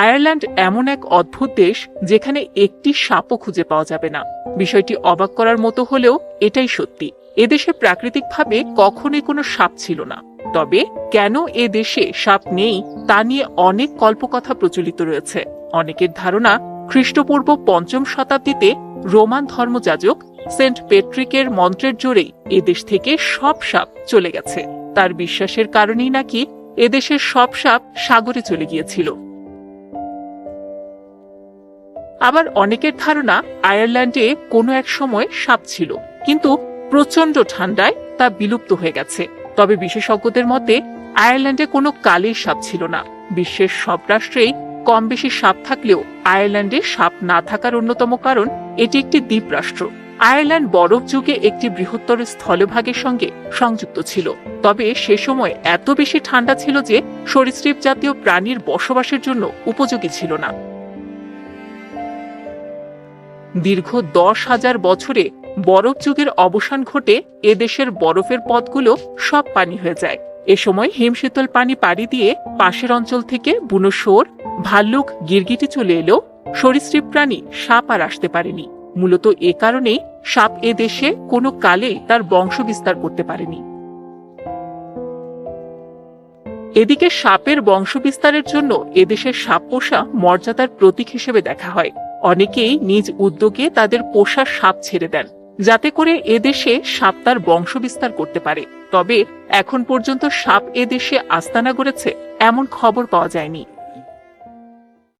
Ireland এমন এক অদ্ভুত দেশ যেখানে একটি সাপও খুঁজে পাওয়া যাবে না। বিষয়টি অবাক করার মতো হলেও এটাই সত্যি। এদেশে প্রাকৃতিকভাবে কখনোই কোনো সাপ ছিল না। তবে কেন এ দেশে সাপ নেই তা নিয়ে অনেক কল্পকথা প্রচলিত রয়েছে। অনেকের ধারণা খ্রিস্টপূর্ব পঞ্চম শতাব্দীতে রোমান ধর্মযাজক সেন্ট পেট্রিকের মন্ত্রের জোরেই এদেশ থেকে সব সাপ চলে গেছে। তার বিশ্বাসের কারণেই নাকি এদেশের সব সাপ সাগরে চলে গিয়েছিল। আবার অনেকের ধারণা আয়ারল্যান্ডে কোনো এক সময় সাপ ছিল, কিন্তু প্রচণ্ড ঠান্ডায় তা বিলুপ্ত হয়ে গেছে। তবে বিশেষজ্ঞদের মতে, আয়ারল্যান্ডে কোনো কালের সাপ ছিল না। বিশ্বের সব রাষ্ট্রেই কম বেশি সাপ থাকলেও আয়ারল্যান্ডে সাপ না থাকার অন্যতম কারণ, এটি একটি দ্বীপ রাষ্ট্র। আয়ারল্যান্ড বরফ যুগে একটি বৃহত্তর স্থলভাগের সঙ্গে সংযুক্ত ছিল। তবে সে সময় এত বেশি ঠান্ডা ছিল যে সরীসৃপ জাতীয় প্রাণীর বসবাসের জন্য উপযোগী ছিল না। দীর্ঘ দশ হাজার বছরে বরফ যুগের অবসান ঘটে এদেশের বরফের পথগুলো সব পানি হয়ে যায়। এ সময় হিমশীতল পানি পাড়ি দিয়ে পাশের অঞ্চল থেকে বুনো শুয়োর, ভাল্লুক গিরগিটি চলে এলেও সরীসৃপ প্রাণী সাপ আর আসতে পারেনি। মূলত এ কারণেই সাপ এ দেশে কোনো কালে তার বংশ বিস্তার করতে পারেনি। এদিকে সাপের বংশ বিস্তারের জন্য এদেশের সাপ পোষা মর্যাদার প্রতীক হিসেবে দেখা হয়। অনেকেই নিজ উদ্যোগে তাদের পোষা সাপ ছেড়ে দেন, যাতে করে এদেশে সাপ তার বংশ বিস্তার করতে পারে। তবে এখন পর্যন্ত সাপ এদেশে আস্তানা গড়েছে, এমন খবর পাওয়া যায়নি।